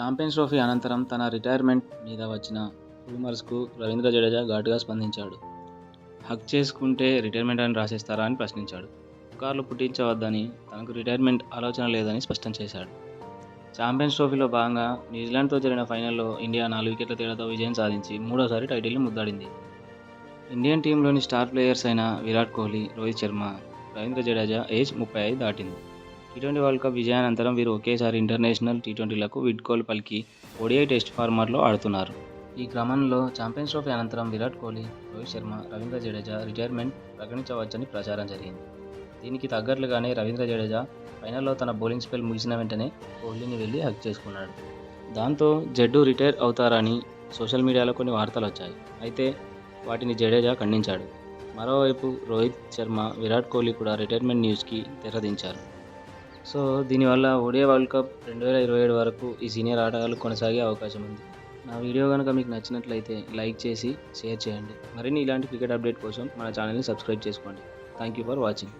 Champions trophy అనంతరం తన retirement మీద వచ్చిన రూమర్స్కు రవీంద్ర జడేజా ఘాటుగా స్పందించాడు. హక్ చేసుకుంటే రిటైర్మెంట్ అని రాసేస్తారా అని ప్రశ్నించాడు. పుకార్లు పుట్టించవద్దని తనకు రిటైర్మెంట్ ఆలోచన లేదని స్పష్టం చేశాడు. ఛాంపియన్స్ ట్రోఫీలో భాగంగా న్యూజిలాండ్తో జరిగిన ఫైనల్లో ఇండియా నాలుగు వికెట్ల తేడాతో విజయం సాధించి మూడోసారి టైటిల్ని ముద్దాడింది. ఇండియన్ టీంలోని స్టార్ ప్లేయర్స్ అయిన విరాట్ కోహ్లీ రోహిత్ శర్మ రవీంద్ర జడేజా ఏజ్ ముప్పై ఐదు దాటింది. టీ ట్వంటీ వరల్డ్ కప్ విజయానంతరం వీరు ఒకేసారి ఇంటర్నేషనల్ టీ ట్వంటీలకు విడ్కోల్ పలికి ఒడిఐ టెస్ట్ ఫార్మాట్లో ఆడుతున్నారు. ఈ క్రమంలో ఛాంపియన్స్ ట్రోఫీ అనంతరం విరాట్ కోహ్లీ రోహిత్ శర్మ రవీంద్ర జడేజా రిటైర్మెంట్ ప్రకటించవచ్చని ప్రచారం జరిగింది. దీనికి తగ్గట్లుగానే రవీంద్ర జడేజా ఫైనల్లో తన బౌలింగ్ స్పెల్ ముగిసిన వెంటనే కోహ్లీని వెళ్ళి హక్ చేసుకున్నాడు. దాంతో జడ్డు రిటైర్ అవుతారని సోషల్ మీడియాలో కొన్ని వార్తలు వచ్చాయి. అయితే వాటిని జడేజా ఖండించాడు. మరోవైపు రోహిత్ శర్మ విరాట్ కోహ్లీ కూడా రిటైర్మెంట్ న్యూస్కి తెరదించారు. సో దీనివల్ల ఓడియా వరల్డ్ కప్ రెండు వేల ఇరవై ఏడు వరకు ఈ సీనియర్ ఆటగాళ్ళు కొనసాగే అవకాశం ఉంది. నా వీడియో కనుక మీకు నచ్చినట్లయితే లైక్ చేసి షేర్ చేయండి. మరిన్ని ఇలాంటి క్రికెట్ అప్డేట్ కోసం మన ఛానల్ని సబ్స్క్రైబ్ చేసుకోండి. Thank you for watching.